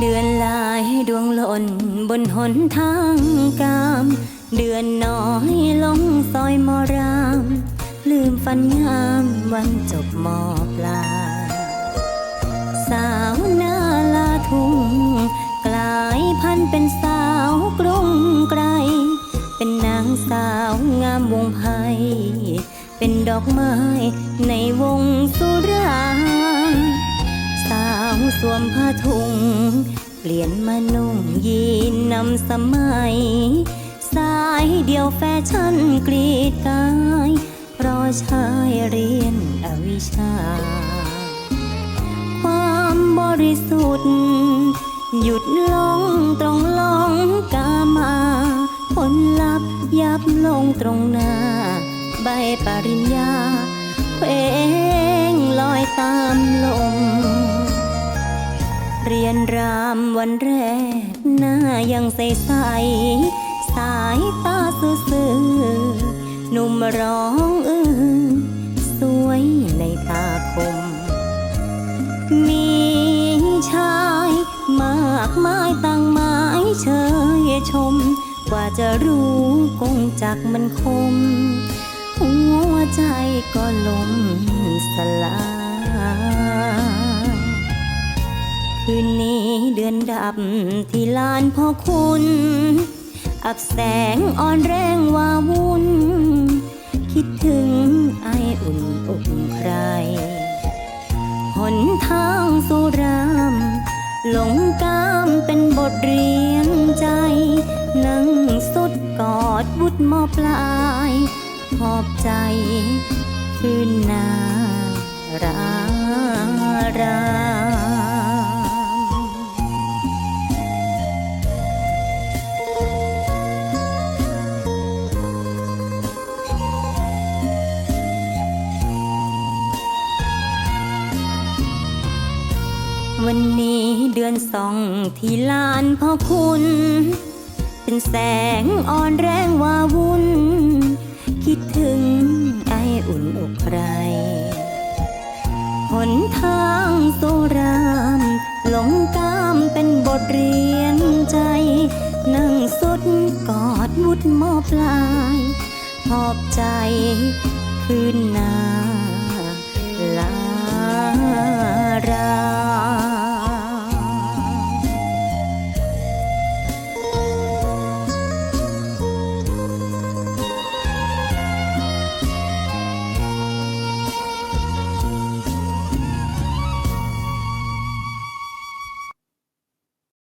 เดือนลายดวงหล่นบนหนทางกาม เดือนน้อยลงซอยมอราม ลืมฝันงามวันจบมอปลายาวนาลาทุ่งกลายพันเป็นสาวกรุงไกร เป็นนางสาวงามวงไพเป็นดอกไม้ในวงสุราสาวสวมผ้าถุง เปลี่ยนมานุ่งยีนนำสมัย สายเดียวแฟชั่นกรีดกายรอชายเรียนอวิชา ริสุทธิ์ หยุดลงตรงลงกามาผลลัพธ์ยับลงตรงหน้า ใบปริญญาเพลงลอยตามลม เรียนรามวันแรก หน้ายังใสใสสายตาซื่อหนุ่มร้องอื้อสวยในตาคม มี ยชม กว่าจะรู้คงจักมันคม หัวใจก็ลมสลายคืนนี้เดือนดับที่ลานพ่อคุณ อับแสงอ่อนแรงวาวุ่น คิดถึงไออุ่นอกใคร หนทางสู่รามหลงกามเป็นบทเรียน ดบุตรมอปลายขอบใจคืนนาราราวันนี้เดือนสองที่ลานพ่อคุณ เป็นแสงอ่อนแรงวาวุ่น คิดถึงไออุ่นอกใครหนทางสู่รามหลงกามเป็นบทเรียนใจ นั่งสุดกอดวุดมอปลายหอบใจคืนนา